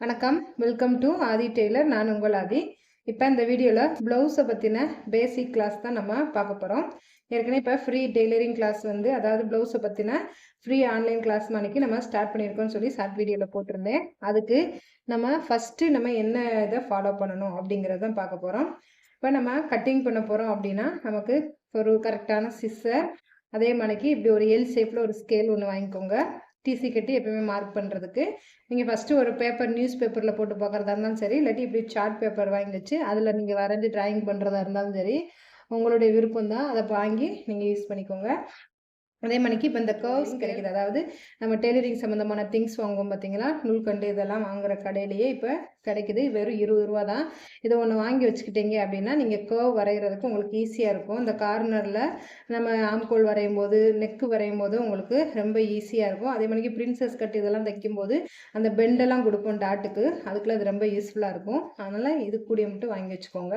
வணக்கம். Welcome to Aadhi Taylor நான் உங்கள் ஆதி. இப்போ இந்த வீடியோவில் ப்ளவுஸை பற்றின பேசிக் கிளாஸ் தான் நம்ம பார்க்க போகிறோம் ஏற்கனவே இப்போ ஃப்ரீ டெய்லரிங் கிளாஸ் வந்து அதாவது ப்ளவுஸை பற்றின ஃப்ரீ ஆன்லைன் கிளாஸ் மணிக்கு நம்ம ஸ்டார்ட் பண்ணியிருக்கோம்னு சொல்லி ஷார்ட் வீடியோவில் போட்டிருந்தேன். அதுக்கு நம்ம ஃபஸ்ட்டு நம்ம என்ன இதை ஃபாலோ பண்ணணும் அப்படிங்கிறத தான் பார்க்க போகிறோம் இப்போ நம்ம கட்டிங் பண்ண போகிறோம் அப்படின்னா நமக்கு ஒரு கரெக்டான சிஸ்ஸர் அதே மணிக்கு இப்படி ஒரு எல் ஷேப்பில் ஒரு ஸ்கேல் ஒன்று வாங்கிக்கோங்க. டிசி கட்டி எப்பயுமே மார்க் பண்ணுறதுக்கு நீங்கள் ஃபஸ்ட்டு ஒரு பேப்பர் நியூஸ் பேப்பரில் போட்டு பார்க்குறதா இருந்தாலும் சரி இல்லாட்டி இப்படி சார்ட் பேப்பர் வாங்கி வச்சு அதில் நீங்கள் வரைஞ்சி டிராயிங் பண்ணுறதா இருந்தாலும் சரி உங்களுடைய விருப்பம் தான் அதை வாங்கி நீங்கள் யூஸ் பண்ணிக்கோங்க. அதே மணிக்கு இப்போ இந்த கர்வ்ஸ் கிடைக்குது. அதாவது நம்ம டெய்லரிங் சம்மந்தமான திங்ஸ் வாங்குவோம் பார்த்தீங்களா நூல்கண்டு இதெல்லாம் வாங்குற கடையிலேயே இப்போ கிடைக்குது. வெறும் இருபது ரூபா தான். இதை ஒன்று வாங்கி வச்சுக்கிட்டீங்க அப்படின்னா நீங்கள் கர்வ் வரைகிறதுக்கு உங்களுக்கு ஈஸியாக இருக்கும். இந்த கார்னரில் நம்ம ஆம்கோல் வரையும் போது நெக்கு வரையும் போது உங்களுக்கு ரொம்ப ஈஸியாக இருக்கும். அதே மணிக்கு பிரின்சஸ் கட் இதெல்லாம் தைக்கும்போது அந்த பெண்டெல்லாம் கொடுப்போம் டாட்டுக்கு அதுக்குள்ள அது ரொம்ப யூஸ்ஃபுல்லாக இருக்கும். அதனால் இது கூடிய மட்டும் வாங்கி வச்சுக்கோங்க.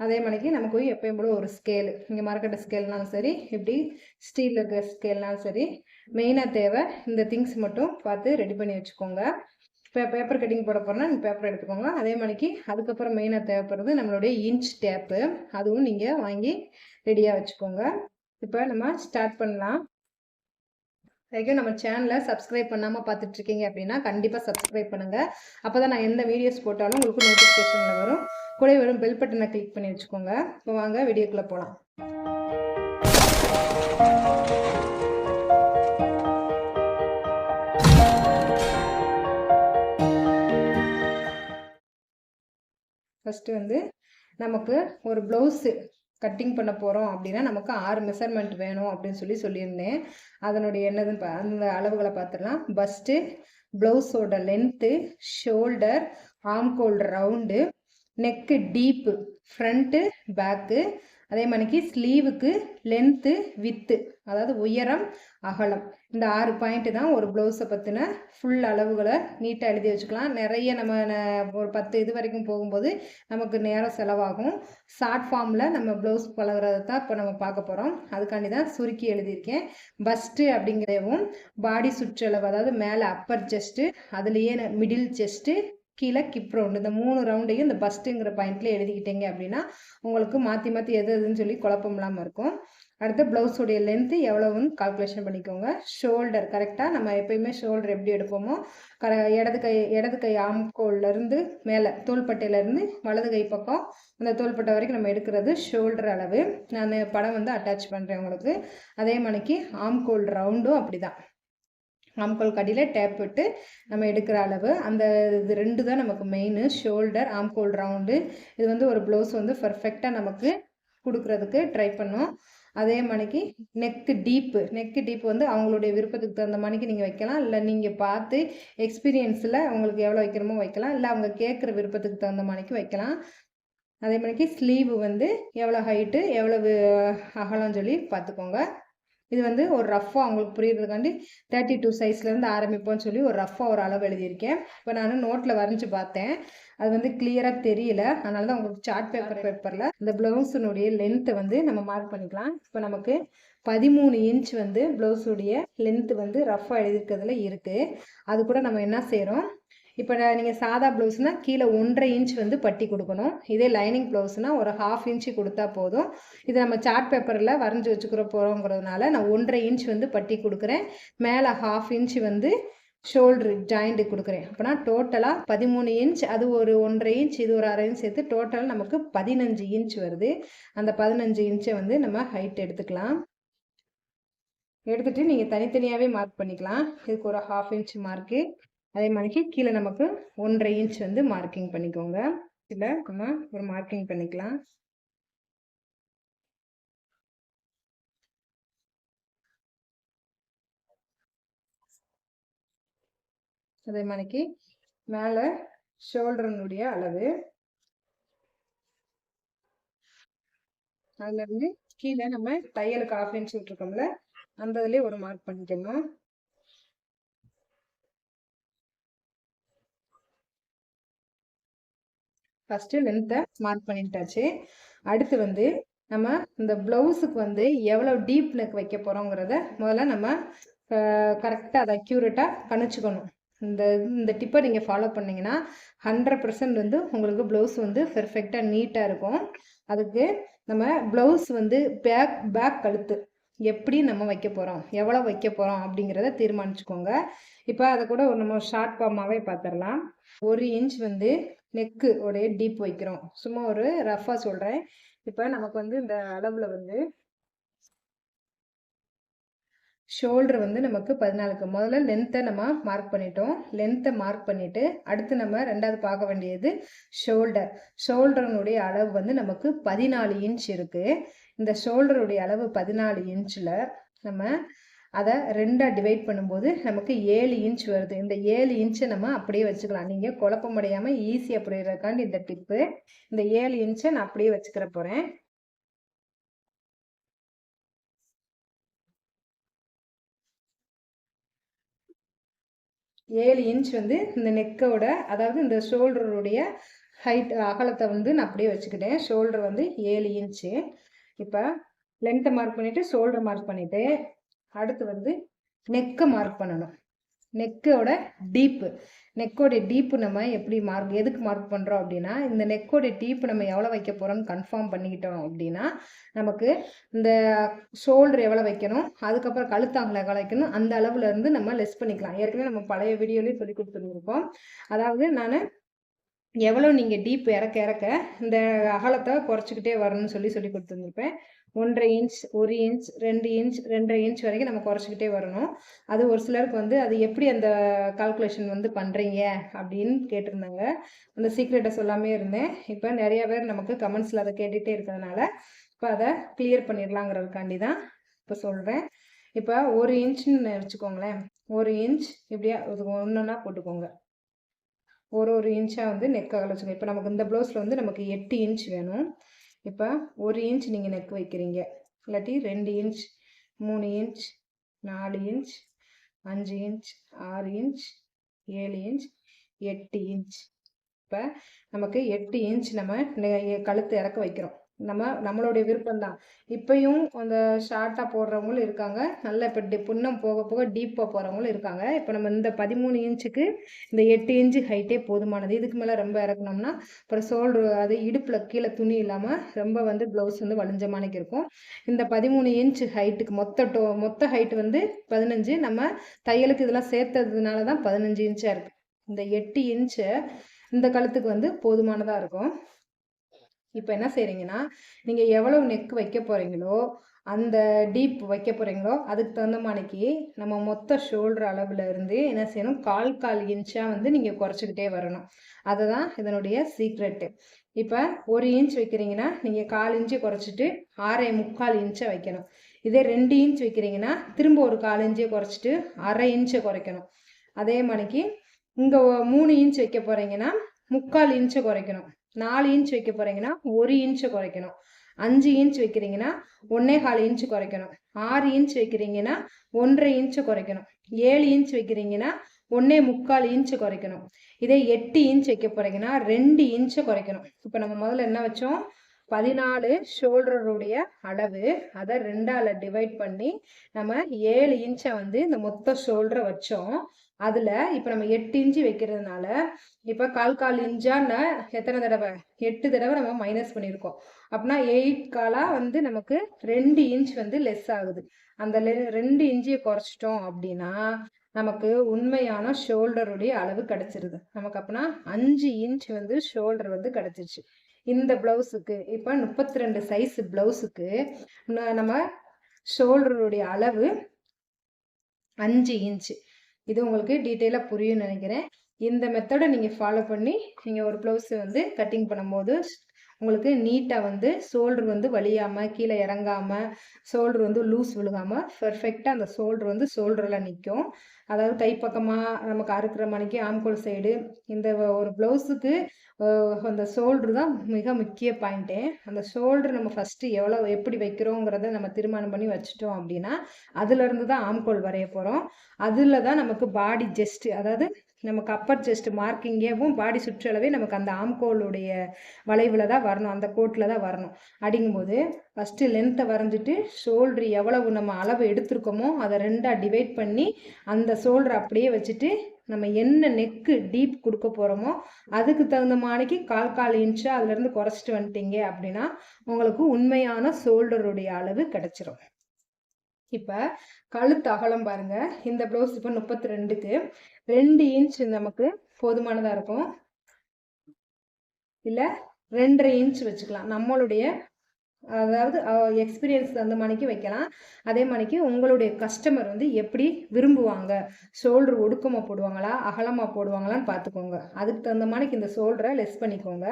அதே மாதிரிக்கு நமக்கு எப்பயும் போல ஒரு ஸ்கேலு இங்கே மரக்கட்டை ஸ்கேல்னாலும் சரி இப்படி ஸ்டீலில் இருக்கிற ஸ்கேல்னாலும் சரி மெயினாக தேவை இந்த திங்ஸ் மட்டும் பார்த்து ரெடி பண்ணி வச்சுக்கோங்க. இப்போ பேப்பர் கட்டிங் போட போகிறோம்னா நீங்கள் பேப்பர் எடுத்துக்கோங்க. அதே மாதிரிக்கு அதுக்கப்புறம் மெயினாக தேவைப்படுறது நம்மளுடைய இன்ச் டேப்பு அதுவும் நீங்கள் வாங்கி ரெடியாக வச்சுக்கோங்க. இப்போ நம்ம ஸ்டார்ட் பண்ணலாம். வரைக்கும் நம்ம சேனலை சப்ஸ்கிரைப் பண்ணாமல் பார்த்துட்ருக்கீங்க அப்படின்னா கண்டிப்பாக சப்ஸ்கிரைப் பண்ணுங்கள் அப்போ தான் நான் எந்த வீடியோஸ் போட்டாலும் உங்களுக்கு நோட்டிஃபிகேஷனில் வரும். கூட வெறும் பெல் பட்டனை கிளிக் பண்ணி வச்சுக்கோங்க. இப்போ வாங்க வீடியோக்குள்ளே போகலாம் ஃபஸ்ட்டு வந்து நமக்கு ஒரு ப்ளவுஸு கட்டிங் பண்ண போகிறோம் அப்படின்னா நமக்கு ஆறு மெஷர்மெண்ட் வேணும் அப்படின்னு சொல்லி சொல்லியிருந்தேன். அதனுடைய என்னதுன்னு அந்த அளவுகளை பார்த்துடலாம். பஸ்ட்டு ப்ளவுஸோட லென்த்து ஷோல்டர் ஆம்கோல் ரவுண்டு நெக்கு டீப்பு ஃப்ரண்ட்டு பேக்கு அதே மாதிரிக்கு ஸ்லீவுக்கு லென்த்து வித்து அதாவது உயரம் அகலம். இந்த ஆறு பாயிண்ட்டு தான் ஒரு ப்ளவுஸை பற்றின ஃபுல் அளவுகளை நீட்டாக எழுதி வச்சுக்கலாம். நிறைய நம்ம ஒரு பத்து இது வரைக்கும் போகும்போது நமக்கு நேரம் செலவாகும். ஷார்ட் ஃபார்மில் நம்ம ப்ளவுஸ் பழகிறத தான் இப்போ நம்ம பார்க்க போகிறோம் அதுக்காண்டி தான் சுருக்கி எழுதியிருக்கேன். பஸ்ட்டு அப்படிங்கிறவும் பாடி சுற்றளவு அதாவது மேலே அப்பர் செஸ்ட்டு அதுலேயே மிடில் செஸ்ட்டு கீழே கிப் ரவுண்டு இந்த மூணு ரவுண்டையும் இந்த பஸ்ட்டுங்கிற பாயிண்ட்ல எழுதிக்கிட்டீங்க அப்படின்னா உங்களுக்கு மாற்றி மாற்றி எது எதுன்னு சொல்லி குழப்பம் இல்லாமல் இருக்கும். அடுத்து ப்ளவுஸுடைய லென்த்து எவ்வளவுன்னு கால்குலேஷன் பண்ணிக்கோங்க. ஷோல்டர் கரெக்டாக நம்ம எப்பயுமே ஷோல்டர் எப்படி எடுப்போமோ கர இடது கை இடது கை ஆம்கோல்லேருந்து மேலே தோள்பட்டையிலேருந்து வலது கை பக்கம் அந்த தோள்பட்டை வரைக்கும் நம்ம எடுக்கிறது ஷோல்டர் அளவு. நான் படம் வந்து அட்டாச் பண்ணுறேன் உங்களுக்கு. அதே மணிக்கு ஆம்கோல் ரவுண்டும் அப்படி தான் ஆம்கோல் கடியில் டேப் விட்டு நம்ம எடுக்கிற அளவு. அந்த இது ரெண்டு தான் நமக்கு மெயின் ஷோல்டர் ஆம்கோல் ரவுண்டு இது வந்து ஒரு ப்ளவுஸ் வந்து பர்ஃபெக்டாக நமக்கு கொடுக்குறதுக்கு ட்ரை பண்ணும். அதே மணிக்கு நெக்கு டீப்பு நெக்கு டீப் வந்து அவங்களுடைய விருப்பத்துக்கு தகுந்த மணிக்கு நீங்கள் வைக்கலாம். இல்லை நீங்கள் பார்த்து எக்ஸ்பீரியன்ஸில் உங்களுக்கு எவ்வளோ வைக்கிறமோ வைக்கலாம். இல்லை அவங்க கேட்குற விருப்பத்துக்கு தகுந்த மணிக்கு வைக்கலாம். அதே மணிக்கு ஸ்லீவு வந்து எவ்வளோ ஹைட்டு எவ்வளவு அகலம் சொல்லி பார்த்துக்கோங்க. இது வந்து ஒரு ரஃப்பாக அவங்களுக்கு புரியுறதுக்காண்டி தேர்ட்டி டூ சைஸ்லேருந்து ஆரம்பிப்போம்னு சொல்லி ஒரு ரஃப்பாக ஒரு அளவு எழுதியிருக்கேன். இப்போ நான் நோட்டில் வரைஞ்சி பார்த்தேன். அது வந்து கிளியராக தெரியல. அதனால தான் உங்களுக்கு சார்ட் பேப்பர் பேப்பரில் இந்த ப்ளவுஸினுடைய லென்த்தை வந்து நம்ம மார்க் பண்ணிக்கலாம். இப்போ நமக்கு பதிமூணு இன்ச் வந்து ப்ளவுஸுடைய லென்த்து வந்து ரஃப்பாக எழுதியிருக்கிறதுல இருக்குது அது கூட நம்ம என்ன செய்கிறோம் இப்போ நீங்கள் சாதா ப்ளவுஸ்னால் கீழே ஒன்றரை இன்ச் வந்து பட்டி கொடுக்கணும். இதே லைனிங் ப்ளவுஸ்னால் ஒரு ஹாஃப் இன்ச்சு கொடுத்தா போதும். இது நம்ம சார்ட் பேப்பரில் வரைஞ்சி வச்சுக்கிற போகிறோங்கிறதுனால நான் ஒன்றரை இன்ச் வந்து பட்டி கொடுக்குறேன். மேலே ஹாஃப் இன்ச் வந்து ஷோல்ட்ரு ஜாயிண்ட்டு கொடுக்குறேன். அப்போனா டோட்டலாக பதிமூணு இன்ச் அது ஒரு ஒன்றரை இன்ச் இது ஒரு அரை இன்ச் சேர்த்து டோட்டல் நமக்கு பதினஞ்சு இன்ச் வருது. அந்த பதினஞ்சு இன்ச்சை வந்து நம்ம ஹைட் எடுத்துக்கலாம். எடுத்துகிட்டு நீங்கள் தனித்தனியாகவே மார்க் பண்ணிக்கலாம். இதுக்கு ஒரு ஹாஃப் இன்ச் மார்க்கு அதே மாதிரி கீழே நமக்கு ஒன்றரை இன்ச் வந்து மார்க்கிங் பண்ணிக்கோங்க. இதில் நம்ம ஒரு மார்க்கிங் பண்ணிக்கலாம். அதே மாதிரிக்கு மேலே ஷோல்டருனுடைய அளவு. அதுலேருந்து கீழே நம்ம தையலுக்கு ஆஃப் இன்ச் விட்டுருக்கோம்ல அந்த இதுலேயே ஒரு மார்க் பண்ணிக்கணும். ஃபஸ்ட்டு லென்த்தை மார்க் பண்ணிட்டாச்சு. அடுத்து வந்து நம்ம இந்த ப்ளவுஸுக்கு வந்து எவ்வளோ டீப் நெக் வைக்க போகிறோங்கிறத முதல்ல நம்ம கரெக்டாக அதை அக்யூரேட்டாக கணிச்சுக்கணும். இந்த இந்த டிப்பை நீங்கள் ஃபாலோ பண்ணிங்கன்னா ஹண்ட்ரட் பர்சன்ட் வந்து உங்களுக்கு ப்ளவுஸ் வந்து பெர்ஃபெக்டாக நீட்டாக இருக்கும். அதுக்கு நம்ம ப்ளவுஸ் வந்து பேக் பேக் கழுத்து எப்படி நம்ம வைக்க போகிறோம் எவ்வளோ வைக்க போகிறோம் அப்படிங்கிறத தீர்மானிச்சுக்கோங்க. இப்போ அதை கூட ஒரு நம்ம ஷார்ட் ஃபார்மாகவே பார்த்துடலாம். ஒரு இன்ச் வந்து நெக்கு உடைய டீப் வைக்கிறோம். சும்மா ஒரு ரஃபாக சொல்கிறேன் இப்போ நமக்கு வந்து இந்த அளவில் வந்து ஷோல்டர் வந்து நமக்கு பதினாலுக்கு. முதல்ல லென்த்தை நம்ம மார்க் பண்ணிட்டோம். லென்த்தை மார்க் பண்ணிவிட்டு அடுத்து நம்ம ரெண்டாவது பார்க்க வேண்டியது ஷோல்டர் ஷோல்டருனுடைய அளவு வந்து நமக்கு பதினாலு இன்ச் இருக்குது இந்த ஷோல்டருடைய அளவு பதினாலு இன்ச்சில் நம்ம அதை ரெண்டாக டிவைட் பண்ணும்போது நமக்கு ஏழு இன்ச் வருது. இந்த ஏழு இன்ச்சை நம்ம அப்படியே வச்சுக்கலாம். நீங்கள் குழப்பமடையாமல் ஈஸியாக புரியறதுக்காண்டி இந்த டிப்பு இந்த ஏழு இன்ச்சை நான் அப்படியே வச்சுக்கிற போகிறேன் ஏழு இன்ச் வந்து இந்த நெக்கோட அதாவது இந்த ஷோல்டருடைய ஹைட் அகலத்தை வந்து நான் அப்படியே வச்சுக்கிட்டேன். ஷோல்டர் வந்து ஏழு இன்ச்சு இப்போ லென்த்தை மார்க் பண்ணிவிட்டு ஷோல்டர் மார்க் பண்ணிவிட்டு அடுத்து வந்து நெக்கை மார்க் பண்ணணும். நெக்கோட டீப்பு நெக்கோட டீப்பு நம்ம எப்படி மார்க் எதுக்கு மார்க் பண்ணுறோம் அப்படின்னா இந்த நெக்கோட டீப்பு நம்ம எவ்வளோ வைக்க போகிறோம்னு கன்ஃபார்ம் பண்ணிக்கிட்டோம் அப்படின்னா நமக்கு இந்த ஷோல்டர் எவ்வளோ வைக்கணும் அதுக்கப்புறம் கழுத்தாங்களை எவ்வளோ வைக்கணும் அந்த அளவுல இருந்து நம்ம லெஸ் பண்ணிக்கலாம். ஏற்கனவே நம்ம பழைய வீடியோலேயும் சொல்லி கொடுத்துருந்துருக்கோம் அதாவது நான் எவ்வளோ நீங்கள் டீப் இறக்க இறக்க இந்த அகலத்தை குறைச்சிக்கிட்டே வரணும்னு சொல்லி சொல்லி கொடுத்துருந்துருப்பேன். ஒன்றரை இன்ச் ஒரு இன்ச் ரெண்டு இன்ச் ரெண்டரை இன்ச் வரைக்கும் நம்ம குறைச்சிக்கிட்டே வரணும். அது ஒரு சிலருக்கு வந்து அது எப்படி அந்த கால்குலேஷன் வந்து பண்ணுறீங்க அப்படின்னு கேட்டிருந்தாங்க. அந்த சீக்ரெட்டை சொல்லாமே இருந்தேன். இப்போ நிறைய பேர் நமக்கு கமெண்ட்ஸில் அதை கேட்டுகிட்டே இருக்கிறதுனால இப்போ அதை கிளியர் பண்ணிடலாங்கிறதுக்காண்டி தான் இப்போ சொல்கிறேன் இப்போ ஒரு இன்ச்சுன்னு வச்சுக்கோங்களேன். ஒரு இன்ச் இப்படியா ஒன்று ஒன்றுன்னா போட்டுக்கோங்க. ஒரு ஒரு இன்ச்சாக வந்து நெக் வச்சுக்கோங்க இப்போ நமக்கு இந்த ப்ளவுஸில் வந்து நமக்கு எட்டு இன்ச் வேணும். இப்போ ஒரு இன்ச் நீங்கள் நெக் வைக்கிறீங்க. இல்லாட்டி ரெண்டு இன்ச் மூணு இன்ச் நாலு இன்ச் அஞ்சு இன்ச் ஆறு இன்ச் ஏழு இன்ச் எட்டு இன்ச் இப்போ நமக்கு எட்டு இன்ச் நம்ம கழுத்து இறக்க வைக்கிறோம். நம்ம நம்மளுடைய விருப்பம் தான் இப்பயும் அந்த ஷார்ட்டாக போடுறவங்களும் இருக்காங்க. நல்ல இப்போ டி புன்னம் போக போக டீப்பாக போகிறவங்களும் இருக்காங்க. இப்போ நம்ம இந்த பதிமூணு இன்ச்சுக்கு இந்த எட்டு இன்ச்சு ஹைட்டே போதுமானது. இதுக்கு மேலே ரொம்ப இறக்கணும்னா அப்புறம் சோல்ட்ரு அது இடுப்பில் கீழே துணி இல்லாமல் ரொம்ப வந்து ப்ளவுஸ் வந்து வளைஞ்ச மாணிக்கு இருக்கும். இந்த பதிமூணு இன்ச்சு ஹைட்டுக்கு மொத்த டோ மொத்த ஹைட் வந்து பதினஞ்சு. நம்ம தையலுக்கு இதெல்லாம் சேர்த்ததுனால தான் பதினஞ்சு இன்ச்சாக இருக்குது இந்த எட்டு இன்ச்சு இந்த கழுத்துக்கு வந்து போதுமானதாக இருக்கும். இப்போ என்ன செய்கிறீங்கன்னா நீங்கள் எவ்வளோ நெக் வைக்க போகிறீங்களோ அந்த டீப் வைக்க போகிறீங்களோ அதுக்கு தகுந்த மாதிரிக்கு நம்ம மொத்த ஷோல்டர் அளவில் இருந்து என்ன செய்யணும் கால் கால் இன்ச்சாக வந்து நீங்கள் குறைச்சிக்கிட்டே வரணும். அதுதான் இதனுடைய சீக்ரெட்டு இப்போ ஒரு இன்ச் வைக்கிறீங்கன்னா நீங்கள் கால் இன்ச்சு குறைச்சிட்டு ஆறரை முக்கால் இன்ச்சை வைக்கணும். இதே ரெண்டு இன்ச் வைக்கிறீங்கன்னா திரும்ப ஒரு கால் இன்ச்சை குறைச்சிட்டு அரை இன்ச்சை குறைக்கணும். அதே மாதிரிக்கு இங்கே மூணு இன்ச் வைக்க போகிறீங்கன்னா முக்கால் இன்ச்சை குறைக்கணும். நாலு இன்ச் வைக்க போகிறீங்கன்னா ஒரு இன்ச்சை குறைக்கணும். அஞ்சு இன்ச் வைக்கிறீங்கன்னா ஒன்னே கால் இன்ச் குறைக்கணும். ஆறு இன்ச் வைக்கிறீங்கன்னா ஒன்றரை இன்ச் குறைக்கணும். ஏழு இன்ச் வைக்கிறீங்கன்னா ஒன்னே முக்கால் இன்ச்சு குறைக்கணும். இதே எட்டு இன்ச் வைக்க போறீங்கன்னா ரெண்டு இன்ச்சை குறைக்கணும். இப்போ நம்ம முதல்ல என்ன வச்சோம்? பதினாலு ஷோல்டருடைய அளவு. அதை ரெண்டால் டிவைட் பண்ணி நம்ம ஏழு இன்ச்சை வந்து இந்த மொத்த ஷோல்டரை வச்சோம். அதில் இப்போ நம்ம எட்டு இன்ச்சு வைக்கிறதுனால இப்போ கால் கால் இன்ச்சான்னு எத்தனை தடவை? எட்டு தடவை நம்ம மைனஸ் பண்ணியிருக்கோம் அப்படின்னா எயிட் காலாக வந்து நமக்கு ரெண்டு இன்ச் வந்து லெஸ் ஆகுது. அந்த ரெண்டு இன்ச்சியை குறைச்சிட்டோம் அப்படின்னா நமக்கு உண்மையான ஷோல்டருடைய அளவு கிடச்சிருது. நமக்கு அப்படின்னா அஞ்சு இன்ச் வந்து ஷோல்டர் வந்து கிடச்சிருச்சு. இந்த ப்ளவுஸுக்கு இப்போ முப்பத்தி ரெண்டு சைஸ் ப்ளவுஸுக்கு நம்ம ஷோல்டருடைய அளவு அஞ்சு இன்ச்சு. இது உங்களுக்கு டீட்டெயிலாக புரியும்னு நினைக்கிறேன். இந்த மெத்தடை நீங்கள் ஃபாலோ பண்ணி நீங்கள் ஒரு ப்ளவுஸை வந்து கட்டிங் பண்ணும்போது உங்களுக்கு நீட்டாக வந்து ஷோல்டர் வந்து வலியாமல் கீழே இறங்காமல் ஷோல்டர் வந்து லூஸ் விழுகாமல் பெர்ஃபெக்டாக அந்த ஷோல்டர் வந்து ஷோல்டரில் நிற்கும் அதாவது கைப்பக்கமாக நமக்கு அறுக்கிற மணிக்கு ஆம்கோல் சைடு இந்த ஒரு ப்ளவுஸுக்கு அந்த ஷோல்டர் தான் மிக முக்கிய பாயிண்ட்டே அந்த ஷோல்டர் நம்ம ஃபஸ்ட்டு எவ்வளோ எப்படி வைக்கிறோங்கிறத நம்ம தீர்மானம் பண்ணி வச்சுட்டோம் அப்படின்னா அதுலேருந்து தான் ஆம்கோல் வரைய போகிறோம் அதில் தான் நமக்கு பாடி ஜெஸ்ட்டு அதாவது நமக்கு அப்பர் செஸ்ட் மார்க்கிங்கேவும் பாடி சுற்றளவே நமக்கு அந்த ஆம்கோலுடைய வளைவில் தான் வரணும் அந்த கோட்டில் தான் வரணும். அப்படிங்கும்போது ஃபஸ்ட்டு லென்த்தை வரைஞ்சிட்டு ஷோல்ட்ரு எவ்வளவு நம்ம அளவு எடுத்திருக்கோமோ அதை ரெண்டாக டிவைட் பண்ணி அந்த ஷோல்டர் அப்படியே வச்சுட்டு நம்ம என்ன நெக்கு டீப் கொடுக்க போகிறோமோ அதுக்கு தகுந்த மாதிரிக்கு கால் கால் இன்ச்சு அதுலேருந்து குறைச்சிட்டு வந்துட்டீங்க அப்படின்னா உங்களுக்கு உண்மையான ஷோல்டருடைய அளவு கிடச்சிரும். இப்போ கழுத்து அகலம் பாருங்கள் இந்த ப்ளவுஸ் இப்போ முப்பத்தி ரெண்டுக்கு ரெண்டு இன்ச் நமக்கு போதுமானதாக இருக்கும். இல்லை ரெண்டரை இன்ச் வச்சுக்கலாம். நம்மளுடைய அதாவது எக்ஸ்பீரியன்ஸ் அந்த மணிக்கு வைக்கலாம். அதே மணிக்கு உங்களுடைய கஸ்டமர் வந்து எப்படி விரும்புவாங்க? ஷோல்டர் ஒடுக்கமாக போடுவாங்களா? அகலமாக போடுவாங்களான்னு பார்த்துக்கோங்க அதுக்கு தகுந்த மாதிரிக்கு இந்த ஷோல்டரை லெஸ் பண்ணிக்கோங்க.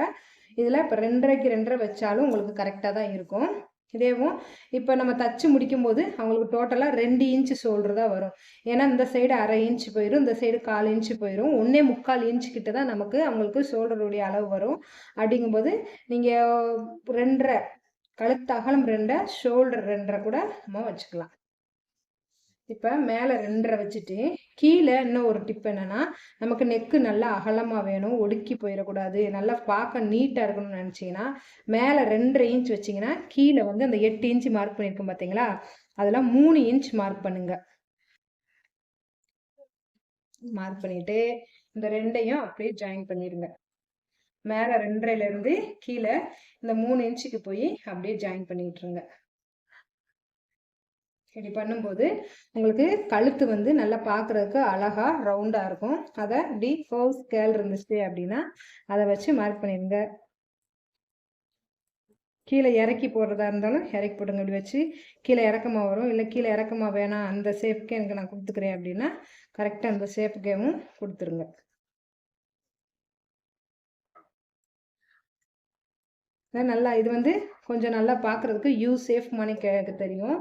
இதில் இப்போ ரெண்டரைக்கு ரெண்டரை வச்சாலும் உங்களுக்கு கரெக்டாக தான் இருக்கும். இதேவும் இப்போ நம்ம தச்சு முடிக்கும்போது அவங்களுக்கு டோட்டலாக ரெண்டு இன்ச்சு ஷோல்டர் தான் வரும். ஏன்னா இந்த சைடு அரை இன்ச்சு போயிடும் இந்த சைடு கால் இன்ச்சு போயிடும் ஒன்றே முக்கால் இன்ச்சு கிட்ட தான் நமக்கு அவங்களுக்கு ஷோல்டருடைய அளவு வரும். அப்படிங்கும்போது நீங்கள் ரெண்டரை கழுத்து அகலம் ரெண்டை ஷோல்டர் ரெண்டரை கூட நம்ம வச்சுக்கலாம். இப்போ மேலே ரெண்டரை வச்சுட்டு கீழே இன்னும் ஒரு டிப் என்னென்னா நமக்கு நெக்கு நல்லா அகலமாக வேணும் ஒடுக்கி போயிடக்கூடாது நல்லா பார்க்க நீட்டாக இருக்கணும்னு நினச்சிங்கன்னா மேலே ரெண்டரை இன்ச் வச்சிங்கன்னா கீழே வந்து அந்த எட்டு இன்ச் மார்க் பண்ணியிருக்கோம் பார்த்தீங்களா அதெல்லாம் மூணு இன்ச் மார்க் பண்ணுங்க. மார்க் பண்ணிட்டு இந்த ரெண்டையும் அப்படியே ஜாயின் பண்ணிடுங்க. மேலே ரெண்டரைலேருந்து கீழே இந்த மூணு இன்ச்சுக்கு போய் அப்படியே ஜாயின் பண்ணிக்கிட்டுருங்க இப்படி பண்ணும்போது உங்களுக்கு கழுத்து வந்து நல்லா பார்க்குறதுக்கு அழகாக ரவுண்டாக இருக்கும். அதை இப்படி ஃபோர் ஸ்கேல் இருந்துச்சு அப்படின்னா அதை வச்சு மார்க் பண்ணிடுங்க. கீழே இறக்கி போடுறதா இருந்தாலும் இறக்கி போடுங்க. இப்படி வச்சு கீழே இறக்கமாக வரும். இல்லை கீழே இறக்கமாக வேணாம். அந்த ஷேப்புக்கே எனக்கு நான் கொடுத்துக்கிறேன் அப்படின்னா கரெக்டாக அந்த ஷேப்புக்கேவும் கொடுத்துருங்க. நல்லா இது வந்து கொஞ்சம் நல்லா பார்க்குறதுக்கு யூ சேஃப் மணி கேட்க தெரியும்.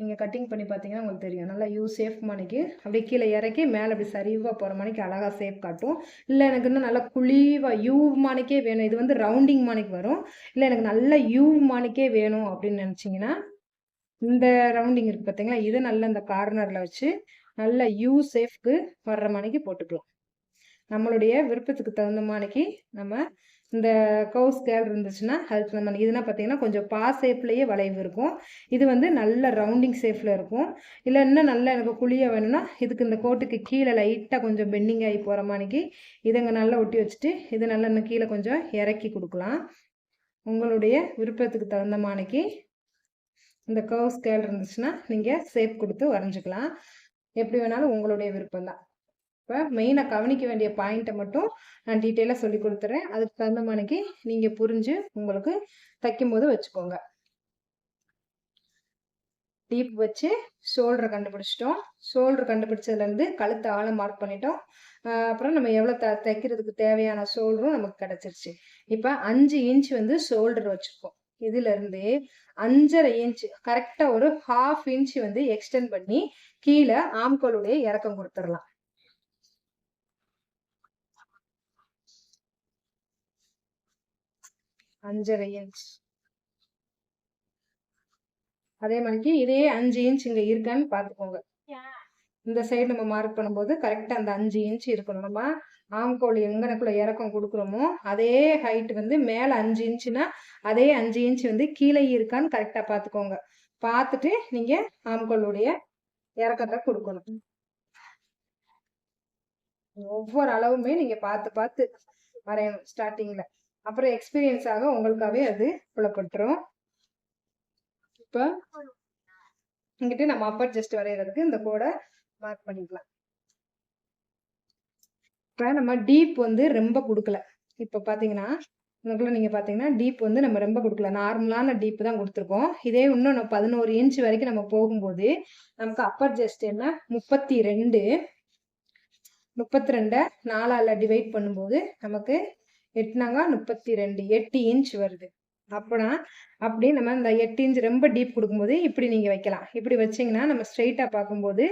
நீங்கள் கட்டிங் பண்ணி பார்த்தீங்கன்னா உங்களுக்கு தெரியும். நல்லா யூ சேஃப் மணிக்கு அப்படியே கீழே இறக்கி மேலே அப்படி சரிவாக போகிற மணிக்கு அழகாக சேஃப் காட்டும். இல்லை எனக்கு இன்னும் நல்லா குழிவாக யூ மாணிக்கே வேணும். இது வந்து ரவுண்டிங் மாணிக்கு வரும். இல்லை எனக்கு நல்ல யூ மாணிக்கே வேணும் அப்படின்னு நினச்சிங்கன்னா இந்த ரவுண்டிங் இருக்குது பார்த்தீங்களா இதை நல்ல இந்த கார்னரில் வச்சு நல்ல யூ சேஃப்க்கு வர்ற மணிக்கு போட்டுக்கலாம். நம்மளுடைய விருப்பத்துக்கு தகுந்த மாதிரிக்கு நம்ம இந்த கவு ஸ்கேல் இருந்துச்சுன்னா ஹெல்ப் நம்ம இதுனா பார்த்தீங்கன்னா கொஞ்சம் பா ஷேப்லேயே வளைவு இருக்கும். இது வந்து நல்ல ரவுண்டிங் ஷேப்பில் இருக்கும். இல்லை இன்னும் நல்லா எனக்கு குழிய வேணும்னா இதுக்கு இந்த கோட்டுக்கு கீழே லைட்டாக கொஞ்சம் பெண்டிங் ஆகி போகிற மாதிரிக்கு இதை நல்லா ஒட்டி வச்சுட்டு இது நல்லா இன்னும் கீழே கொஞ்சம் இறக்கி கொடுக்கலாம். உங்களுடைய விருப்பத்துக்கு தகுந்த மாதிரிக்கு இந்த கவு ஸ்கேல் இருந்துச்சுன்னா நீங்கள் ஷேப் கொடுத்து வரைஞ்சிக்கலாம். எப்படி வேணாலும் உங்களுடைய விருப்பம் தான் இப்போ மெயினாக கவனிக்க வேண்டிய பாயிண்ட்டை மட்டும் நான் டீட்டெயிலாக சொல்லி கொடுத்துறேன். அதுக்கு தகுந்த மாதிரிக்கு நீங்கள் புரிஞ்சு உங்களுக்கு தைக்கும்போது வச்சுக்கோங்க. டீப் வச்சு ஷோல்டரை கண்டுபிடிச்சிட்டோம். ஷோல்டர் கண்டுபிடிச்சதுலேருந்து கழுத்து ஆழம் மார்க் பண்ணிட்டோம். அப்புறம் நம்ம எவ்வளோ த தைக்கிறதுக்கு தேவையான ஷோல்டரும் நமக்கு கிடச்சிருச்சு. இப்போ அஞ்சு இன்ச் வந்து ஷோல்டர் வச்சுருக்கோம் இதுலேருந்து அஞ்சரை இன்ச் கரெக்டாக ஒரு ஹாஃப் இன்ச் வந்து எக்ஸ்டெண்ட் பண்ணி கீழே ஆம்கோளுடைய இறக்கம் கொடுத்துடலாம். அஞ்சரை இன்ச் அதே மாதிரிக்கு இதே அஞ்சு இன்ச் இங்க இருக்கான்னு பாத்துக்கோங்க. இந்த சைடு நம்ம மார்க் பண்ணும்போது கரெக்டாக அந்த அஞ்சு இன்ச் இருக்கணும். நம்ம ஆம்கோல் எங்கனக்குள்ள இறக்கம் கொடுக்குறோமோ அதே ஹைட் வந்து மேலே அஞ்சு இன்ச்சுனா அதே அஞ்சு இன்ச் வந்து கீழே இருக்கான்னு கரெக்டாக பார்த்துக்கோங்க பார்த்துட்டு நீங்கள் ஆம்கோளுடைய இறக்கத்தை கொடுக்கணும். ஒவ்வொரு அளவுமே நீங்கள் பார்த்து பார்த்து வரையணும் ஸ்டார்டிங்கில் அப்புறம் எக்ஸ்பீரியன்ஸ் ஆக உங்களுக்காகவே அது புலப்பட்டுரும் இப்போ இங்கிட்டு நம்ம அப்பர் ஜஸ்ட் வரைகிறதுக்கு இந்த கோடை மார்க் பண்ணிக்கலாம். இப்போ நம்ம டீப் வந்து ரொம்ப கொடுக்கல. இப்போ பார்த்தீங்கன்னா உங்களுக்குள்ள நீங்கள் பார்த்தீங்கன்னா டீப் வந்து நம்ம ரொம்ப கொடுக்கல. நார்மலான டீப் தான் கொடுத்துருக்கோம். இதே இன்னும் நம்ம பதினோரு இன்ச் வரைக்கும் நம்ம போகும்போது நமக்கு அப்பர் ஜஸ்ட் என்ன? முப்பத்தி ரெண்டு. முப்பத்தி ரெண்டை நாலால் டிவைட் பண்ணும்போது நமக்கு எட்டுனாங்க முப்பத்தி ரெண்டு எட்டு இன்ச் வருது. அப்போனா அப்படி நம்ம இந்த எட்டு இன்ச் ரொம்ப டீப் கொடுக்கும்போது இப்படி நீங்கள் வைக்கலாம். இப்படி வச்சிங்கன்னா நம்ம ஸ்ட்ரெயிட்டாக பார்க்கும்போது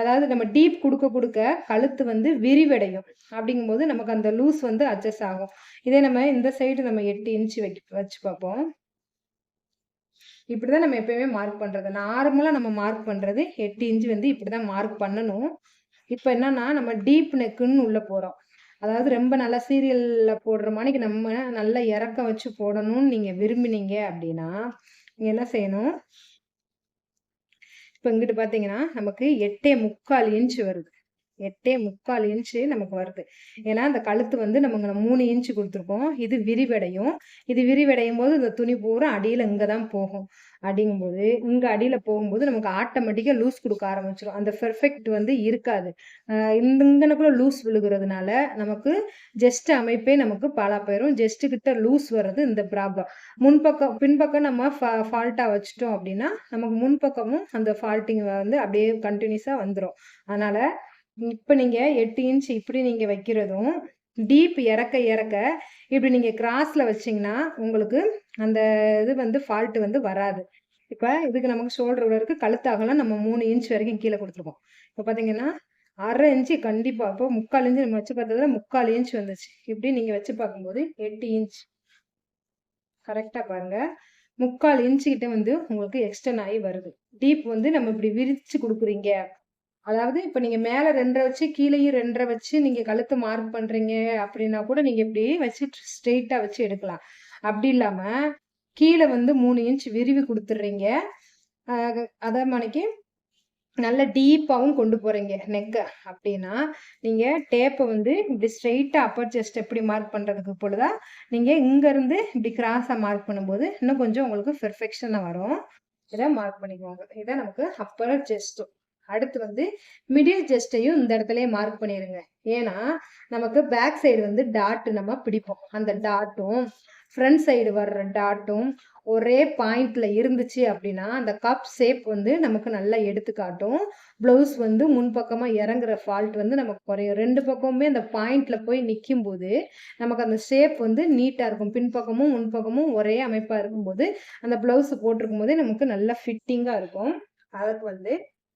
அதாவது நம்ம டீப் கொடுக்க கொடுக்க கழுத்து வந்து விரிவடையும். அப்படிங்கும்போது நமக்கு அந்த லூஸ் வந்து அட்ஜஸ்ட் ஆகும். இதே நம்ம இந்த சைடு நம்ம எட்டு இன்ச் வைக்க வச்சு பார்ப்போம். இப்படி தான் நம்ம எப்பயுமே மார்க் பண்ணுறது நார்மலாக நம்ம மார்க் பண்ணுறது எட்டு இன்ச் வந்து இப்படி தான் மார்க் பண்ணணும். இப்போ என்னன்னா நம்ம டீப் நெக்குன்னு உள்ளே போகிறோம் அதாவது ரொம்ப நல்லா சீரியலில் போடுற மாதிரிக்கு நம்ம நல்லா இறக்க வச்சு போடணும்னு நீங்கள் விரும்பினீங்க அப்படின்னா நீங்கள் என்ன செய்யணும்? இப்போ இங்கிட்டு பார்த்தீங்கன்னா நமக்கு எட்டே முக்கால் இன்ச் வருது. எட்டே முக்கால் இன்ச்சு நமக்கு வருது. ஏன்னா அந்த கழுத்து வந்து நமக்கு மூணு இன்ச்சு கொடுத்துருக்கோம். இது விரிவடையும். இது விரிவடையும் போது இந்த துணி பூரா அடியில் இங்கே தான் போகும். அப்படிங்கும்போது இங்கே அடியில் போகும்போது நமக்கு ஆட்டோமேட்டிக்காக லூஸ் கொடுக்க ஆரம்பிச்சிடும் அந்த பெர்ஃபெக்ட் வந்து இருக்காது. இந்த இங்கனக்குள்ள லூஸ் விழுகிறதுனால நமக்கு ஜஸ்ட் அமைப்பே நமக்கு பாலா போயிடும் ஜஸ்ட் கிட்ட லூஸ் வர்றது இந்த ப்ராப்ளம் முன்பக்கம் பின்பக்கம் நம்ம ஃபா ஃபால்ட்டாக வச்சுட்டோம் அப்படின்னா நமக்கு முன்பக்கமும் அந்த ஃபால்ட்டிங் வந்து அப்படியே கண்டினியூஸாக வந்துடும் அதனால் இப்போ நீங்கள் எட்டு இன்ச் இப்படி நீங்கள் வைக்கிறதும் டீப் இறக்க இறக்க இப்படி நீங்கள் கிராஸில் வச்சிங்கன்னா உங்களுக்கு அந்த இது வந்து ஃபால்ட்டு வந்து வராது. இப்போ இதுக்கு நமக்கு ஷோல்டர் உள்ளருக்கு கழுத்தாகலாம் நம்ம மூணு இன்ச் வரைக்கும் கீழே கொடுத்துருக்கோம். இப்போ பார்த்தீங்கன்னா அரை இன்ச்சு கண்டிப்பாக இப்போ முக்கால் இன்ச்சு நம்ம வச்சு பார்த்ததுல முக்கால் இன்ச் வந்துச்சு. இப்படி நீங்கள் வச்சு பார்க்கும்போது எட்டு இன்ச் கரெக்டாக பாருங்கள் முக்கால் இன்ச்சுக்கிட்ட வந்து உங்களுக்கு எக்ஸ்டன் ஆகி வருது. டீப் வந்து நம்ம இப்படி விரித்து கொடுக்குறீங்க. அதாவது இப்போ நீங்கள் மேலே ரெண்டரை வச்சு கீழேயும் ரெண்டரை வச்சு நீங்கள் கழுத்து மார்க் பண்ணுறீங்க அப்படின்னா கூட நீங்கள் இப்படி வச்சு ஸ்ட்ரெயிட்டாக வச்சு எடுக்கலாம். அப்படி இல்லாமல் கீழே வந்து மூணு இன்ச் விரிவு கொடுத்துட்றீங்க. அதே மாதிரிக்கு நல்ல டீப்பாகவும் கொண்டு போகிறீங்க நெக்கை அப்படின்னா நீங்கள் டேப்பை வந்து இப்படி ஸ்ட்ரெயிட்டாக அப்பர் செஸ்ட் எப்படி மார்க் பண்ணுறதுக்கு பொழுதா நீங்கள் இங்கேருந்து இப்படி கிராஸாக மார்க் பண்ணும்போது இன்னும் கொஞ்சம் உங்களுக்கு பெர்ஃபெக்ஷனாக வரும். இதை மார்க் பண்ணிக்குவாங்க இதை நமக்கு அப்பர் செஸ்ட்டும் அடுத்து வந்து மிடில் ஜெஸ்டையும் இந்த இடத்துலயே மார்க் பண்ணிடுங்க ஏன்னா நமக்கு பேக் சைடு வந்து டாட்டு நம்ம பிடிப்போம். அந்த டாட்டும் ஃப்ரண்ட் சைடு வர்ற டாட்டும் ஒரே பாயிண்ட்ல இருந்துச்சு அப்படின்னா அந்த கப் ஷேப் வந்து நமக்கு நல்லா எடுத்துக்காட்டும் ப்ளவுஸ் வந்து முன்பக்கமாக இறங்குற ஃபால்ட் வந்து நமக்கு குறையும். ரெண்டு பக்கமுமே அந்த பாயிண்ட்ல போய் நிற்கும் போது நமக்கு அந்த ஷேப் வந்து நீட்டாக இருக்கும். பின்பக்கமும் முன்பக்கமும் ஒரே அமைப்பாக இருக்கும்போது அந்த ப்ளவுஸ் போட்டிருக்கும் போதே நமக்கு நல்லா ஃபிட்டிங்காக இருக்கும். அதுக்கு வந்து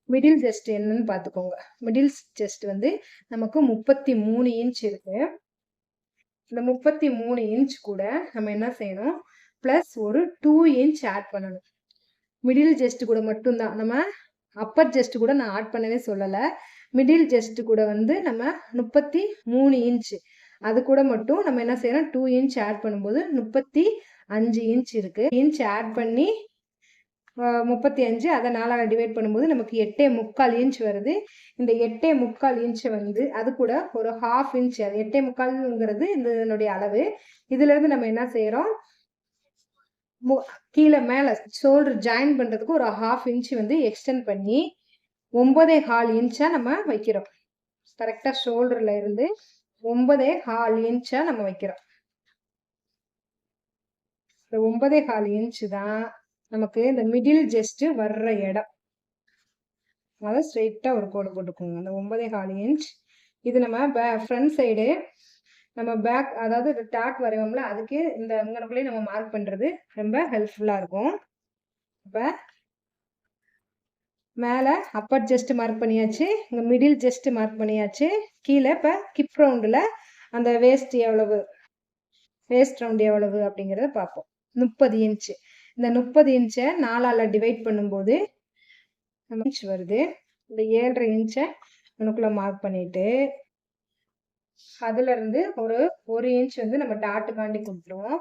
மிடில் செஸ்ட் என்னன்னு பார்த்துக்கோங்க மிடில் செஸ்ட் வந்து நமக்கு முப்பத்தி மூணு இன்ச் இருக்கு. இந்த முப்பத்தி மூணு இன்ச் கூட நம்ம என்ன செய்யணும்? ப்ளஸ் ஒரு டூ இன்ச் ஆட் பண்ணணும். மிடில் ஜெஸ்ட் கூட மட்டும்தான். நம்ம அப்பர் ஜெஸ்ட் கூட நான் ஆட் பண்ணவே சொல்லலை. மிடில் ஜெஸ்ட் கூட வந்து நம்ம முப்பத்தி மூணு இன்ச் அது கூட மட்டும் நம்ம என்ன செய்யறோம் டூ இன்ச் ஆட் பண்ணும்போது முப்பத்தி அஞ்சு இன்ச் இருக்கு. இன்ச் ஆட் பண்ணி முப்பத்தி அஞ்சு. அதை நாலாக டிவைட் பண்ணும்போது நமக்கு எட்டே முக்கால் இன்ச் வருது. இந்த எட்டே முக்கால் இன்ச்சை வந்து அது கூட ஒரு ஹாஃப் இன்ச் அது எட்டே முக்கால்ங்கிறது இந்த இதனுடைய அளவு. இதுலேருந்து நம்ம என்ன செய்கிறோம் கீழே மேலே ஷோல்டர் ஜாயின் பண்ணுறதுக்கு ஒரு ஹாஃப் இன்ச் வந்து எக்ஸ்டெண்ட் பண்ணி ஒன்பதே ஹால் இன்ச்சாக நம்ம வைக்கிறோம். கரெக்டாக ஷோல்டரில் இருந்து ஒன்பதே ஹால் இன்ச்சாக நம்ம வைக்கிறோம். இந்த ஒன்பதே ஹால் இன்ச்சு தான் நமக்கு இந்த மிடில் ஜஸ்ட் வர்ற இடம். அதை ஸ்ட்ரெயிட்டாக ஒரு கோடு போட்டுக்கோங்க. அந்த ஒன்பதே கால் இன்ச் இது நம்ம பே ஃப்ரண்ட் சைடு நம்ம பேக் அதாவது டாட் வரைவோம்ல அதுக்கு இந்த இங்கனக்குள்ளேயே நம்ம மார்க் பண்ணுறது ரொம்ப ஹெல்ப்ஃபுல்லாக இருக்கும். இப்போ மேலே அப்பர் ஜஸ்ட் மார்க் பண்ணியாச்சு இங்கே மிடில் ஜஸ்ட் மார்க் பண்ணியாச்சு கீழே இப்போ கிப் ரவுண்டில் அந்த வேஸ்ட் எவ்வளவு வேஸ்ட் ரவுண்ட் எவ்வளவு அப்படிங்கிறத பார்ப்போம். முப்பது இன்ச்சு இந்த முப்பது இன்ச்சை நாலால் டிவைட் பண்ணும்போது இன்ச் வருது. இந்த ஏழரை இன்ச்சை உனக்குள்ள மார்க் பண்ணிட்டு அதுல இருந்து ஒரு ஒரு இன்ச் வந்து நம்ம டாட்டுக்காண்டி கொடுத்துருவோம்.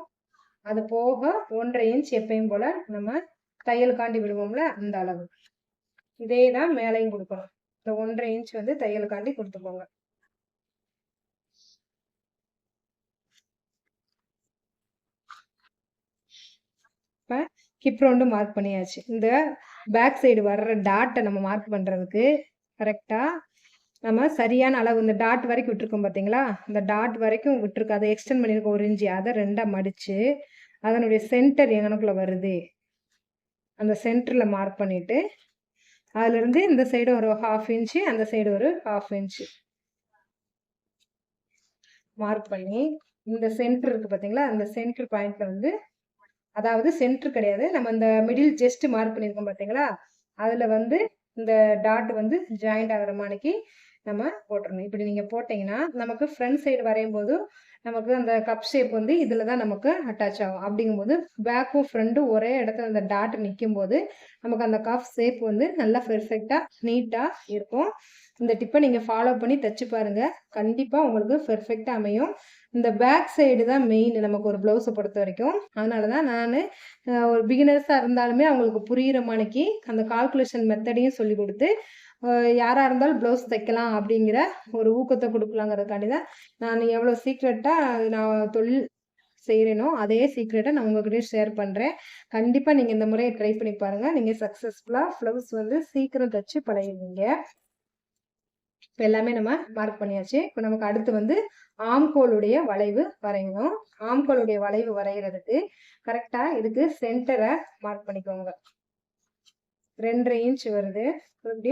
அது போக ஒன்றரை இன்ச் எப்பயும் போல நம்ம தையலுக்காண்டி விடுவோம்ல அந்த அளவு. இதே தான் மேலையும் கொடுக்கணும். இந்த ஒன்றரை இன்ச் வந்து தையலுக்காண்டி கொடுத்துக்கோங்க இப்போ ஹிப் ரவுண்டு மார்க் பண்ணியாச்சு. இந்த பேக் சைடு வர்ற டாட்டை நம்ம மார்க் பண்ணுறதுக்கு கரெக்டாக நம்ம சரியான அளவு இந்த டாட் வரைக்கும் விட்டுருக்கோம் பார்த்தீங்களா இந்த டாட் வரைக்கும் விட்டுருக்கோம் அதை எக்ஸ்டெண்ட் பண்ணியிருக்கோம் ஒரு இஞ்சி அதை ரெண்டாக மடித்து அதனுடைய சென்டர் எங்கனக்குள்ளே வருது. அந்த சென்டரில் மார்க் பண்ணிவிட்டு அதுலேருந்து இந்த சைடு ஒரு ஹாஃப் இன்ச்சு அந்த சைடு ஒரு ஹாஃப் இன்ச்சு. மார்க் பண்ணி இந்த சென்டர் இருக்குது பார்த்தீங்களா அந்த சென்டர் பாயிண்ட்டில் வந்து அதாவது சென்டர் கிடையாது. நம்ம இந்த மிடில் ஜெஸ்ட் மார்க் பண்ணியிருக்கோம் பார்த்தீங்களா? அதில் வந்து இந்த டாட் வந்து ஜாயிண்ட் ஆகிற மாணிக்கு நம்ம போட்டுருணும் இப்படி நீங்கள் போட்டிங்கன்னா நமக்கு ஃப்ரண்ட் சைடு வரையும் போது நமக்கு அந்த கப் ஷேப் வந்து இதில் தான் நமக்கு அட்டாச் ஆகும். அப்படிங்கும்போது பேக்கும் ஃப்ரண்ட்டும் ஒரே இடத்துல அந்த டாட் நிற்கும் போது நமக்கு அந்த கப் ஷேப் வந்து நல்லா பெர்ஃபெக்டாக நீட்டாக இருக்கும். இந்த டிப்பை நீங்கள் ஃபாலோ பண்ணி தைச்சு பாருங்கள் கண்டிப்பாக உங்களுக்கு பெர்ஃபெக்டாக அமையும். இந்த பேக் சைடு தான் மெயின் நமக்கு ஒரு ப்ளவுஸை பொறுத்த வரைக்கும். அதனால தான் நான் ஒரு பிகினர்ஸாக இருந்தாலுமே அவங்களுக்கு புரிகிற மணிக்கு அந்த கால்குலேஷன் மெத்தடையும் சொல்லி கொடுத்து யாராக இருந்தாலும் ப்ளவுஸ் தைக்கலாம் அப்படிங்கிற ஒரு ஊக்கத்தை கொடுக்கலாங்கிறதுக்காண்டி தான் நான் எவ்வளோ சீக்ரெட்டாக நான் தொழில் செய்கிறேனோ அதே சீக்ரெட்டை நான் உங்ககிட்ட ஷேர் பண்ணுறேன் கண்டிப்பாக நீங்கள் இந்த முறையை ட்ரை பண்ணி பாருங்கள் நீங்கள் சக்ஸஸ்ஃபுல்லாக ஃப்ளவுஸ் வந்து சீக்கிரம் தச்சு பழகிடுவீங்க. இப்போ எல்லாமே நம்ம மார்க் பண்ணியாச்சு. இப்போ நமக்கு அடுத்து வந்து ஆம்கோளுடைய வளைவு வரையணும். ஆம்கோளுடைய வளைவு வரைகிறதுக்கு கரெக்டாக இதுக்கு சென்டரை மார்க் பண்ணிக்கோங்க. ரெண்டரை இன்ச் வருது. இப்படி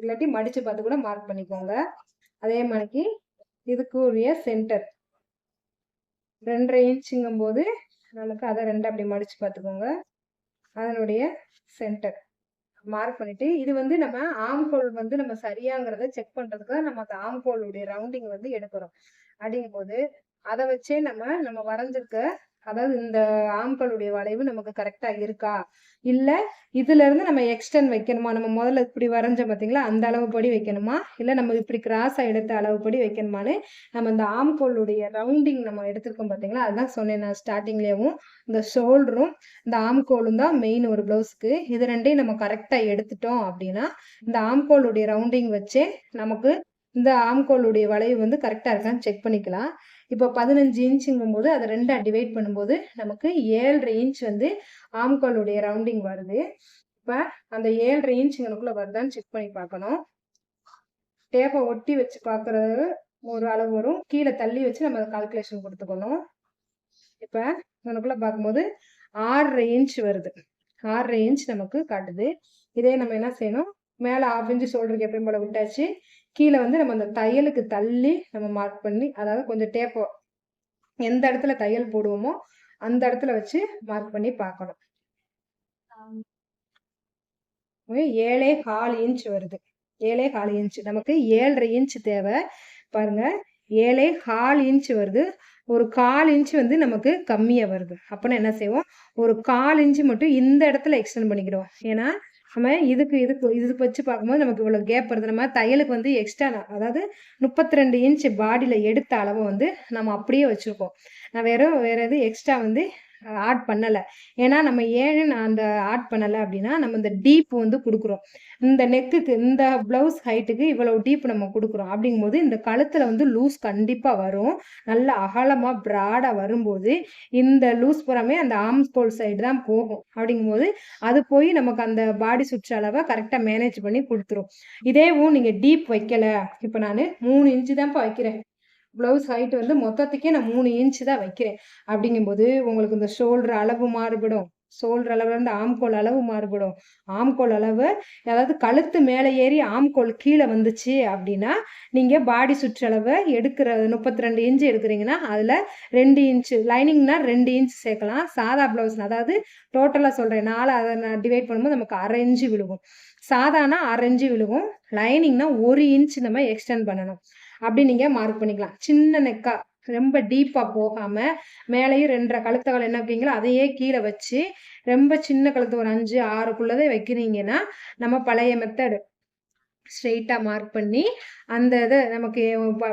இல்லாட்டி மடித்து பார்த்து கூட மார்க் பண்ணிக்கோங்க. அதே மாதிரிக்கு இதுக்கு உரிய சென்டர் ரெண்டரை இன்ச்சுங்கும் போது நமக்கு அதை ரெண்டு அப்படி மடித்து பார்த்துக்கோங்க. அதனுடைய சென்டர் மார்க் பண்ணிட்டு இது வந்து நம்ம ஆம்கோல் வந்து நம்ம சரியாங்கிறத செக் பண்றதுக்கு நம்ம அந்த ஆம்கோலுடைய ரவுண்டிங் வந்து எடுக்கிறோம். அப்படிங்கும்போது அதை வச்சே நம்ம நம்ம வரைஞ்சிருக்க அதாவது இந்த ஆம்களுடைய வளைவு நமக்கு கரெக்டா இருக்கா? இல்ல இதுல இருந்து நம்ம எக்ஸ்டன் வைக்கணுமா? நம்ம முதல்ல இப்படி வரைஞ்சோம் பார்த்தீங்களா? அந்த அளவு படி வைக்கணுமா? இல்ல நம்ம இப்படி கிராஸா எடுத்த அளவு படி வைக்கணுமான்னு நம்ம இந்த ஆம்கோளுடைய ரவுண்டிங் நம்ம எடுத்திருக்கோம் பார்த்தீங்களா? அதுதான் சொன்னேன் நான் ஸ்டார்டிங்லேயும் இந்த ஷோல்டரும் இந்த ஆம்கோலும் தான் மெயின் ஒரு ப்ளவுஸ்க்கு இது ரெண்டையும் நம்ம கரெக்டா எடுத்துட்டோம் அப்படின்னா இந்த ஆம்கோளுடைய ரவுண்டிங் வச்சே நமக்கு இந்த ஆம்கோளுடைய வளைவு வந்து கரெக்டாக இருக்கான்னு செக் பண்ணிக்கலாம். இப்போ பதினஞ்சு இன்ச்சுங்கும் போது அதை ரெண்டாக டிவைட் பண்ணும்போது நமக்கு ஏழரை இன்ச் வந்து ஆம்காலுடைய ரவுண்டிங் வருது. இப்போ அந்த ஏழரை இன்ச்சுங்களுக்குள்ள வருதான்னு செக் பண்ணி பார்க்கணும். டேப்பை ஒட்டி வச்சு பார்க்குறது ஒரு அளவு வரும். கீழே தள்ளி வச்சு நம்ம கால்குலேஷன் கொடுத்துக்கணும். இப்போ நமக்குள்ள பார்க்கும்போது ஆறரை இன்ச் வருது. ஆறரை இன்ச் நமக்கு காட்டுது. இதே நம்ம என்ன செய்யணும்? மேலே ஆஃப் இன்ச்சு ஷோல்டருக்கு எப்பயும் போல விட்டாச்சு. கீழே வந்து நம்ம அந்த தையலுக்கு தள்ளி நம்ம மார்க் பண்ணி அதாவது கொஞ்சம் டேப்போ எந்த இடத்துல தையல் போடுவோமோ அந்த இடத்துல வச்சு மார்க் பண்ணி பார்க்கணும். ஏழே கால் இன்ச் வருது. ஏழே கால் இன்ச் நமக்கு ஏழரை இன்ச் தேவை. பாருங்க ஏழே கால் இன்ச் வருது. ஒரு கால் இன்ச் வந்து நமக்கு கம்மியாக வருது. அப்போனா என்ன செய்வோம்? ஒரு கால் இன்ச்சு மட்டும் இந்த இடத்துல எக்ஸ்டெண்ட் பண்ணிக்கிடுவோம். ஏன்னா நம்ம இதுக்கு இதுக்கு இதுக்கு வச்சு பார்க்கும்போது நமக்கு இவ்வளோ கேப் வருது. நம்ம தையலுக்கு வந்து எக்ஸ்ட்ரா அதாவது முப்பத்தி ரெண்டு இன்ச் பாடியில் எடுத்த அளவை வந்து நம்ம அப்படியே வச்சுருக்கோம். நான் வேறு வேறு எதுவும் எக்ஸ்ட்ரா வந்து ஆட் பண்ணலை. ஏன்னா நம்ம ஏன் நான் அந்த ஆட் பண்ணலை அப்படின்னா நம்ம இந்த டீப் வந்து கொடுக்குறோம். இந்த நெக்குக்கு இந்த ப்ளவுஸ் ஹைட்டுக்கு இவ்வளோ டீப் நம்ம கொடுக்குறோம். அப்படிங்கும்போது இந்த கழுத்தில் வந்து லூஸ் கண்டிப்பாக வரும். நல்ல அகலமாக ப்ராடாக வரும்போது இந்த லூஸ் புறமே அந்த ஆம்ஸ்கோல் சைடு தான் போகும். அப்படிங்கும்போது அது போய் நமக்கு அந்த பாடி சுற்றளவை கரெக்டாக மேனேஜ் பண்ணி கொடுத்துரும். இதேவும் நீங்கள் டீப் வைக்கலை. இப்போ நான் மூணு இன்ச்சு தான்ப்பா வைக்கிறேன். ப்ளவுஸ் ஹைட் வந்து மொத்தத்துக்கே நான் மூணு இன்ச்சு தான் வைக்கிறேன். அப்படிங்கும்போது உங்களுக்கு இந்த ஷோல்டர் அளவு மாறுபடும். ஷோல்டர் அளவுல இருந்து ஆம்கோல் அளவு மாறுபடும். ஆம்கோல் அளவு அதாவது கழுத்து மேலே ஏறி ஆம்கோல் கீழே வந்துச்சு அப்படின்னா நீங்கள் பாடி சுற்றளவு எடுக்கிற முப்பத்தி ரெண்டு இன்ச்சு எடுக்கிறீங்கன்னா அதில் ரெண்டு இன்ச்சு லைனிங்னா ரெண்டு இன்ச் சேர்க்கலாம். சாதா ப்ளவுஸ் அதாவது டோட்டலாக சொல்கிறேன் நாலு அதை நான் டிவைட் பண்ணும்போது நமக்கு அரை இன்ச்சு விழுகும். சாதானா அரை இன்ச்சு விழுகும். லைனிங்னா ஒரு இன்ச் நம்ம எக்ஸ்டெண்ட் பண்ணணும். அப்படி நீங்கள் மார்க் பண்ணிக்கலாம். சின்ன நெக்கா ரொம்ப டீப்பாக போகாமல் மேலேயும் ரெண்டரை கழுத்துகள் என்ன வைக்கீங்களோ அதையே கீழே வச்சு ரொம்ப சின்ன கழுத்து ஒரு அஞ்சு ஆறுக்குள்ளதே வைக்கிறீங்கன்னா நம்ம பழைய மெத்தடு ஸ்ட்ரெயிட்டாக மார்க் பண்ணி அந்த இதை நமக்கு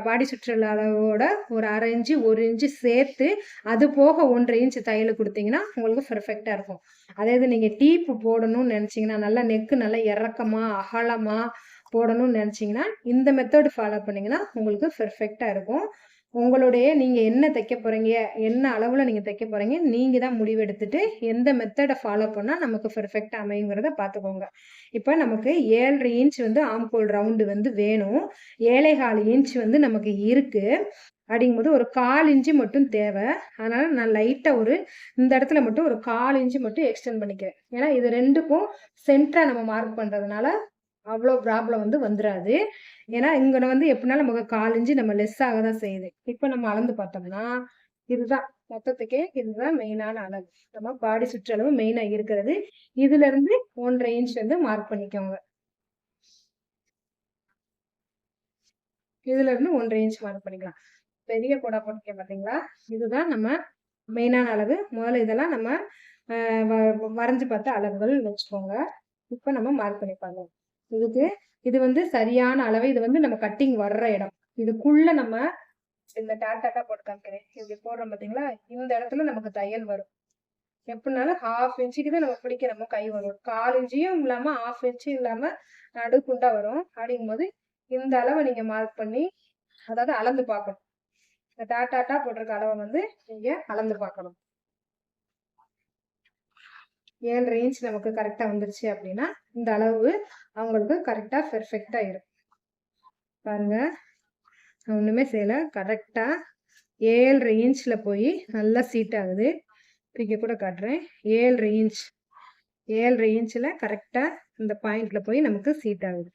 பாடி சுற்றல் அளவோட ஒரு அரை இன்ச்சு ஒரு இன்ச்சு சேர்த்து அது போக ஒன்றரை இன்ச்சு தையல் கொடுத்தீங்கன்னா உங்களுக்கு பெர்ஃபெக்டாக இருக்கும். அதே இது நீங்கள் டீப்பு போடணும்னு நினச்சிங்கன்னா நல்லா நெக்கு நல்லா இறக்கமாக அகலமாக போடணும்னு நினச்சிங்கன்னா இந்த மெத்தட் ஃபாலோ பண்ணிங்கன்னா உங்களுக்கு பெர்ஃபெக்டாக இருக்கும். உங்களுடைய நீங்கள் என்ன தைக்க போகிறீங்க என்ன அளவில் நீங்கள் தைக்க போகிறீங்க நீங்கள் தான் முடிவெடுத்துட்டு எந்த மெத்தடை ஃபாலோ பண்ணால் நமக்கு பெர்ஃபெக்டாக அமையுங்கிறத பார்த்துக்கோங்க இப்போ நமக்கு ஏழரை இன்ச் வந்து ஆம்கோல் ரவுண்டு வந்து வேணும். ஏழை கால் இன்ச் வந்து நமக்கு இருக்குது அப்படிங்கும்போது ஒரு கால் இன்ச்சு மட்டும் தேவை. அதனால் நான் லைட்டாக ஒரு இந்த இடத்துல மட்டும் ஒரு கால் இன்ச்சு மட்டும் எக்ஸ்டெண்ட் பண்ணிக்கிறேன். ஏன்னா இது ரெண்டுக்கும் சென்டராக நம்ம மார்க் பண்ணுறதுனால அவ்வளோ ப்ராப்ளம் வந்து வந்துடாது ஏன்னா இங்கே வந்து எப்படினாலும் நமக்கு காலிஞ்சு நம்ம லெஸ் ஆக தான் செய்யுது. இப்போ நம்ம அளந்து பார்த்தோம்னா இதுதான். மொத்தத்துக்கே இதுதான் மெயினான அளவு. நம்ம பாடி சுற்றளவு மெயினாக இருக்கிறது. இதுல இருந்து ஒன்றரை இன்ச் வந்து மார்க் பண்ணிக்கோங்க. இதுல இருந்து ஒன்றரை இன்ச் மார்க் பண்ணிக்கலாம். பெரிய கூட போட்டிருக்கேன் பார்த்தீங்களா இதுதான் நம்ம மெயினான அளவு. முதல்ல இதெல்லாம் நம்ம வரைஞ்சு பார்த்த அளவுகள் வச்சுக்கோங்க. இப்போ நம்ம மார்க் பண்ணி பார்க்கலாம். இதுக்கு இது வந்து சரியான அளவு இது வந்து நம்ம கட்டிங் வர்ற இடம். இதுக்குள்ள நம்ம இந்த டாட்டாட்டா போட்டு காமிக்கிறேன். இப்படி போடுறோம் பார்த்தீங்களா இந்த இடத்துல நமக்கு தையல் வரும். எப்படினாலும் ஹாஃப் இன்ச்சுக்கு தான் நம்ம பிடிக்க நம்ம கை வரும். கால் இன்ச்சியும் இல்லாமல் ஹாஃப் இன்ச்சு இல்லாமல் நடுக்குண்டா வரும். அப்படிங்கும்போது இந்த அளவை நீங்கள் மார்க் பண்ணி அதாவது அளந்து பார்க்கணும். இந்த டாட்டாட்டா போட்டிருக்க அளவை வந்து நீங்கள் அளந்து பார்க்கணும். ஏழு ரேஞ்ச் நமக்கு கரெக்டாக வந்துருச்சு அப்படின்னா இந்த அளவு அவங்களுக்கு கரெக்டாக பெர்ஃபெக்டாக இருக்கும். பாருங்க. நான் ஒன்றுமே செய்யலை. கரெக்டாக ஏழரை ரேஞ்சில் போய் நல்லா சீட் ஆகுது. இங்கே கூட காட்டுறேன். ஏழு ரேஞ்ச் ஏழரை ரேஞ்சில் கரெக்டாக இந்த பாயிண்டில் போய் நமக்கு சீட் ஆகுது.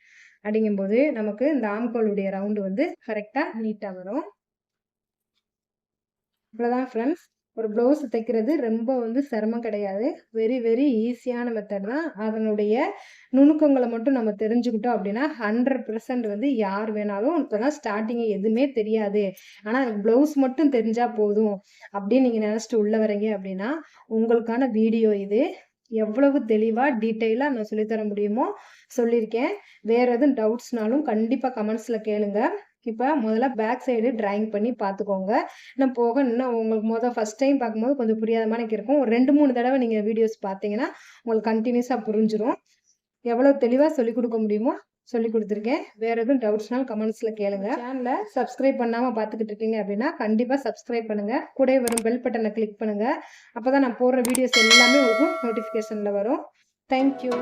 அப்படிங்கும்போது நமக்கு இந்த ஆம்கோளுடைய ரவுண்டு வந்து கரெக்டாக நீட்டாக வரும். இவ்வளோதான் ஃப்ரெண்ட்ஸ் ஒரு ப்ளவுஸ் தைக்கிறது ரொம்ப வந்து சிரமம் கிடையாது. வெரி வெரி ஈஸியான மெத்தட் தான். அதனுடைய நுணுக்கங்களை மட்டும் நம்ம தெரிஞ்சுக்கிட்டோம் அப்படின்னா ஹண்ட்ரட் பர்சன்ட் வந்து யார் வேணாலும் இப்போ தான் ஸ்டார்டிங் எதுவுமே தெரியாது. ஆனால் எனக்கு ப்ளவுஸ் மட்டும் தெரிஞ்சால் போதும் அப்படின்னு நீங்கள் நினச்சிட்டு உள்ள வரீங்க அப்படின்னா உங்களுக்கான வீடியோ இது. எவ்வளவு தெளிவாக டீட்டெயிலாக நான் சொல்லித்தர முடியுமோ சொல்லியிருக்கேன். வேறு எதுவும் டவுட்ஸ்னாலும் கண்டிப்பாக கமெண்ட்ஸில் கேளுங்கள் இப்போ முதல்ல பேக் சைடு டிராயிங் பண்ணி பார்த்துக்கோங்க இன்னும் போக இன்னும் உங்களுக்கு முதல் ஃபஸ்ட் டைம் பார்க்கும்போது கொஞ்சம் புரியாத மாதிரி இருக்கும். ஒரு ரெண்டு மூணு தடவை நீங்கள் வீடியோஸ் பார்த்தீங்கன்னா உங்களுக்கு கண்டினியூஸாக புரிஞ்சிடும் எவ்வளோ தெளிவாக சொல்லிக் கொடுக்க முடியுமோ சொல்லி கொடுத்துருக்கேன். வேறு எதுவும் டவுட்ஸ்னாலும் கமெண்ட்ஸில் கேளுங்க. சேனலை சப்ஸ்கிரைப் பண்ணாமல் பார்த்துக்கிட்டு இருக்கீங்க அப்படின்னா கண்டிப்பாக சப்ஸ்கிரைப் பண்ணுங்கள் கூட வரும் பெல் பட்டனை கிளிக் பண்ணுங்கள் அப்போ தான் நான் போடுற வீடியோஸ் எல்லாமே உங்களுக்கு நோட்டிஃபிகேஷனில் வரும். தேங்க்யூ